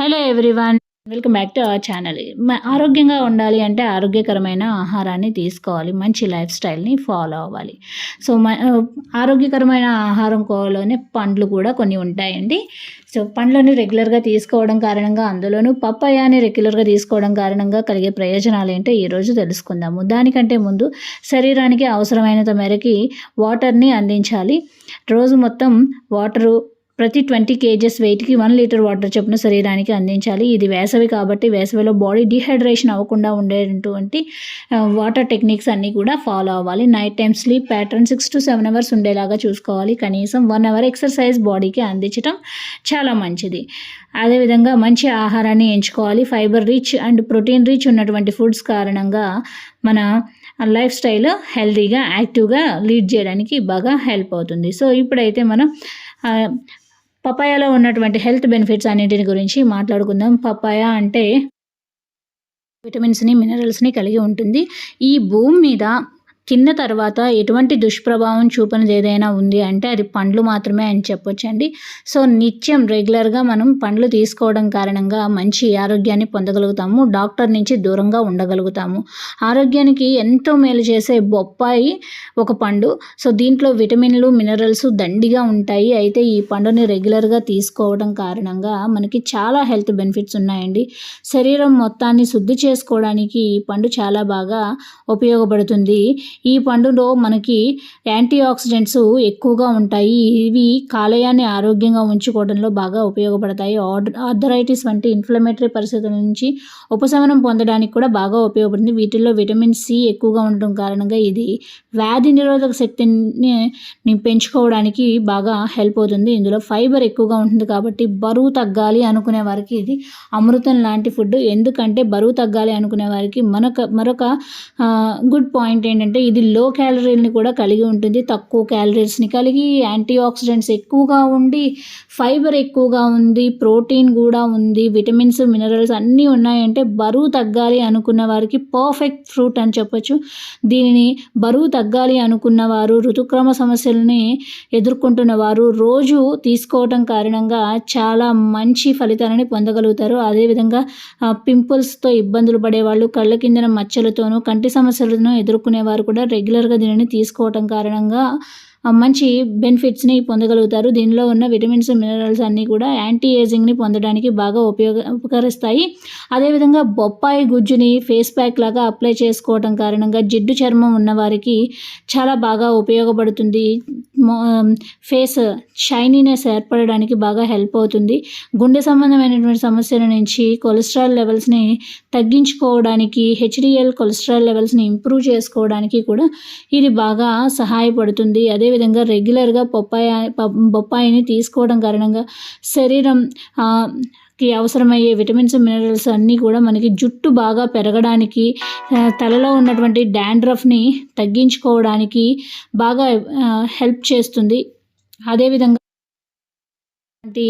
Hello everyone welcome back to our channel. ఆరోగ్యంగా ఉండాలి అంటే ఆరోగ్యకరమైన ఆహారాన్ని తీసుకోవాలి మంచి లైఫ్ స్టైల్ని ఫాలో అవ్వాలి. సో మ ఆరోగ్యకరమైన ఆహారం కోలోనే పండ్లు కూడా కొన్ని ఉంటాయండి. సో పండ్లని రెగ్యులర్గా తీసుకోవడం కారణంగా అందులోనూ పప్పాయాని రెగ్యులర్గా తీసుకోవడం కారణంగా కలిగే ప్రయోజనాలు ఏంటో ఈరోజు తెలుసుకుందాము. దానికంటే ముందు శరీరానికి అవసరమైనంత మేరకి వాటర్ని అందించాలి. రోజు మొత్తం వాటరు ప్రతి ట్వంటీ కేజెస్ వెయిట్కి వన్ లీటర్ వాటర్ చొప్పున శరీరానికి అందించాలి. ఇది వేసవి కాబట్టి వేసవిలో బాడీ డిహైడ్రేషన్ అవ్వకుండా ఉండేటువంటి వాటర్ టెక్నిక్స్ అన్నీ కూడా ఫాలో అవ్వాలి. Night time sleep pattern six to seven hours ఉండేలాగా చూసుకోవాలి. కనీసం వన్ అవర్ ఎక్సర్సైజ్ బాడీకి అందించడం చాలా మంచిది. అదేవిధంగా మంచి ఆహారాన్ని ఎంచుకోవాలి. Fibre rich and protein rich ఉన్నటువంటి ఫుడ్స్ కారణంగా మన లైఫ్ స్టైల్ హెల్తీగా యాక్టివ్గా లీడ్ చేయడానికి బాగా హెల్ప్ అవుతుంది. సో ఇప్పుడైతే మనం పపాయాలో ఉన్నటువంటి హెల్త్ బెనిఫిట్స్ అన్నింటిని గురించి మాట్లాడుకుందాం. పపాయ అంటే విటమిన్స్ని మినరల్స్ని కలిగి ఉంటుంది. ఈ భూమి మీద తిన్న తర్వాత ఎటువంటి దుష్ప్రభావం చూపనిది ఏదైనా ఉంది అంటే అది పండ్లు మాత్రమే అని చెప్పొచ్చండి. సో నిత్యం రెగ్యులర్గా మనం పండ్లు తీసుకోవడం కారణంగా మంచి ఆరోగ్యాన్ని పొందగలుగుతాము డాక్టర్ నుంచి దూరంగా ఉండగలుగుతాము. ఆరోగ్యానికి ఎంతో మేలు చేసే బొప్పాయి ఒక పండు. సో దీంట్లో విటమిన్లు మినరల్స్ దండిగా ఉంటాయి. అయితే ఈ పండుని రెగ్యులర్గా తీసుకోవడం కారణంగా మనకి చాలా హెల్త్ బెనిఫిట్స్ ఉన్నాయండి. శరీరం మొత్తాన్ని శుద్ధి చేసుకోవడానికి ఈ పండు చాలా బాగా ఉపయోగపడుతుంది. ఈ పండులో మనకి యాంటీ ఆక్సిడెంట్స్ ఎక్కువగా ఉంటాయి. ఇవి కాలేయాన్ని ఆరోగ్యంగా ఉంచుకోవడంలో బాగా ఉపయోగపడతాయి. ఆర్థరైటిస్ వంటి ఇన్ఫ్లమేటరీ పరిస్థితుల నుంచి ఉపశమనం పొందడానికి కూడా బాగా ఉపయోగపడుతుంది. వీటిల్లో విటమిన్ సి ఎక్కువగా ఉండడం కారణంగా ఇది వ్యాధి నిరోధక శక్తిని పెంచుకోవడానికి బాగా హెల్ప్ అవుతుంది. ఇందులో ఫైబర్ ఎక్కువగా ఉంటుంది కాబట్టి బరువు తగ్గాలి అనుకునే వారికి ఇది అమృతం లాంటి ఫుడ్. ఎందుకంటే బరువు తగ్గాలి అనుకునే వారికి మనక మరొక గుడ్ పాయింట్ ఏంటంటే ఇది లో క్యాలరీని కూడా కలిగి ఉంటుంది. తక్కువ క్యాలరీస్ని కలిగి యాంటీ ఆక్సిడెంట్స్ ఎక్కువగా ఉండి ఫైబర్ ఎక్కువగా ఉంది ప్రోటీన్ కూడా ఉంది విటమిన్స్ మినరల్స్ అన్నీ ఉన్నాయంటే బరువు తగ్గాలి అనుకున్న వారికి పర్ఫెక్ట్ ఫ్రూట్ అని చెప్పొచ్చు. దీనిని బరువు తగ్గాలి అనుకున్న వారు ఋతుక్రమ సమస్యలని ఎదుర్కొంటున్న వారు రోజు తీసుకోవటం కారణంగా చాలా మంచి ఫలితాలని పొందగలుగుతారు. అదేవిధంగా పింపుల్స్తో ఇబ్బందులు పడేవాళ్ళు కళ్ళ కిందన మచ్చలతోనూ కంటి సమస్యలను ఎదుర్కొనేవారు కూడా రెగ్యులర్గా దీనిని తీసుకోవటం కారణంగా మంచి బెనిఫిట్స్ని పొందగలుగుతారు. దీనిలో ఉన్న విటమిన్స్ మినరల్స్ అన్నీ కూడా యాంటీ ఏజింగ్ని పొందడానికి బాగా ఉపయోగ ఉపకరిస్తాయి. అదేవిధంగా బొప్పాయి గుజ్జుని ఫేస్ ప్యాక్ లాగా అప్లై చేసుకోవడం కారణంగా జిడ్డు చర్మం ఉన్నవారికి చాలా బాగా ఉపయోగపడుతుంది. ఫేస్ షైనీనెస్ ఏర్పడడానికి బాగా హెల్ప్ అవుతుంది. గుండె సంబంధమైనటువంటి సమస్యల నుంచి కొలెస్ట్రాల్ లెవెల్స్ని తగ్గించుకోవడానికి హెచ్డిఎల్ కొలెస్ట్రాల్ లెవెల్స్ని ఇంప్రూవ్ చేసుకోవడానికి కూడా ఇది బాగా సహాయపడుతుంది. అదే అదేవిధంగా రెగ్యులర్గా బొప్పాయి బొప్పాయిని తీసుకోవడం కారణంగా శరీరం కి అవసరమయ్యే విటమిన్స్ మినరల్స్ అన్నీ కూడా మనకి జుట్టు బాగా పెరగడానికి తలలో ఉన్నటువంటి డాండ్రఫ్ని తగ్గించుకోవడానికి బాగా హెల్ప్ చేస్తుంది. అదేవిధంగా వంటి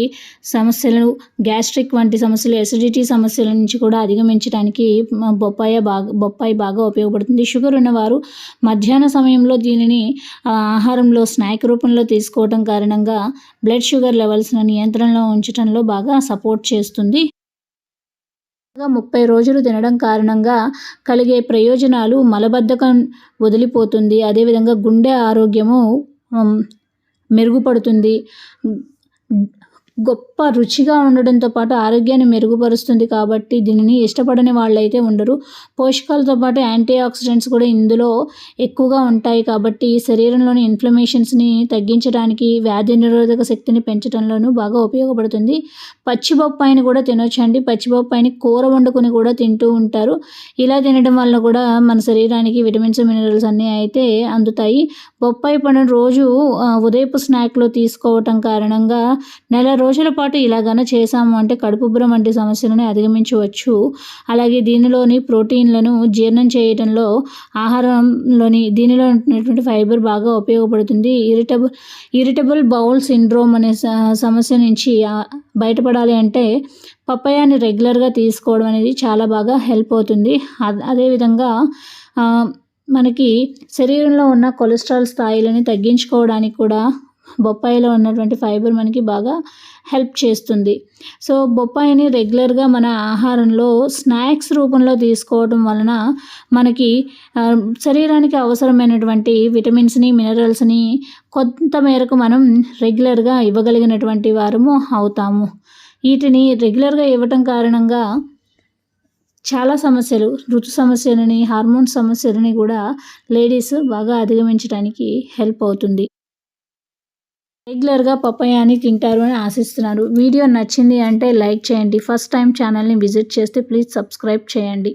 సమస్యలు గ్యాస్ట్రిక్ వంటి సమస్యలు ఎసిడిటీ సమస్యల నుంచి కూడా అధిగమించడానికి బొప్పాయి బాగా బొప్పాయి బాగా ఉపయోగపడుతుంది. షుగర్ ఉన్నవారు మధ్యాహ్న సమయంలో దీనిని ఆహారంలో స్నాక్ రూపంలో తీసుకోవడం కారణంగా బ్లడ్ షుగర్ లెవెల్స్ను నియంత్రణలో ఉంచడంలో బాగా సపోర్ట్ చేస్తుంది. ముప్పై రోజులు తినడం కారణంగా కలిగే ప్రయోజనాలు మలబద్ధకం వదిలిపోతుంది. అదేవిధంగా గుండె ఆరోగ్యము మెరుగుపడుతుంది. గొప్ప రుచిగా ఉండడంతో పాటు ఆరోగ్యాన్ని మెరుగుపరుస్తుంది కాబట్టి దీనిని ఇష్టపడని వాళ్ళైతే ఉండరు. పోషకాలతో పాటు యాంటీ ఆక్సిడెంట్స్ కూడా ఇందులో ఎక్కువగా ఉంటాయి కాబట్టి శరీరంలోని ఇన్ఫ్లమేషన్స్ని తగ్గించడానికి వ్యాధి నిరోధక శక్తిని పెంచడంలోనూ బాగా ఉపయోగపడుతుంది. పచ్చి బొప్పాయిని కూడా తినొచ్చండి. పచ్చి బొప్పాయిని కూర వండుకొని కూడా తింటూ ఉంటారు. ఇలా తినడం వల్ల కూడా మన శరీరానికి విటమిన్స్ మినరల్స్ అన్నీ అయితే అందుతాయి. బొప్పాయి పండును రోజు ఉదయపు స్నాక్లో తీసుకోవటం కారణంగా నెల రోజుల పాటు ఇలాగన చేసాము అంటే కడుపుబ్బరం వంటి సమస్యలను అధిగమించవచ్చు. అలాగే దీనిలోని ప్రోటీన్లను జీర్ణం చేయడంలో ఆహారంలోని దీనిలో ఉన్నటువంటి ఫైబర్ బాగా ఉపయోగపడుతుంది. ఇరిటబుల్ ఇరిటబుల్ బౌల్ సిండ్రోమ్ అనే సమస్య నుంచి బయటపడాలి అంటే పప్పయాన్ని రెగ్యులర్గా తీసుకోవడం అనేది చాలా బాగా హెల్ప్ అవుతుంది. అదేవిధంగా మనకి శరీరంలో ఉన్న కొలెస్ట్రాల్ స్థాయిలని తగ్గించుకోవడానికి కూడా బొప్పాయిలో ఉన్నటువంటి ఫైబర్ మనకి బాగా హెల్ప్ చేస్తుంది. సో బొప్పాయిని రెగ్యులర్గా మన ఆహారంలో స్నాక్స్ రూపంలో తీసుకోవడం వలన మనకి శరీరానికి అవసరమైనటువంటి విటమిన్స్ని మినరల్స్ని కొంత మేరకు మనం రెగ్యులర్గా ఇవ్వగలిగినటువంటి వారము అవుతాము. వీటిని రెగ్యులర్గా ఇవ్వటం కారణంగా చాలా సమస్యలు ఋతు సమస్యలని హార్మోన్ సమస్యలని కూడా లేడీస్ బాగా అధిగమించడానికి హెల్ప్ అవుతుంది. రెగ్యులర్గా పప్పయాని తింటారు అని ఆశిస్తున్నారు. వీడియో నచ్చింది అంటే లైక్ చేయండి. ఫస్ట్ టైం ఛానల్ని విజిట్ చేస్తే ప్లీజ్ సబ్స్క్రైబ్ చేయండి.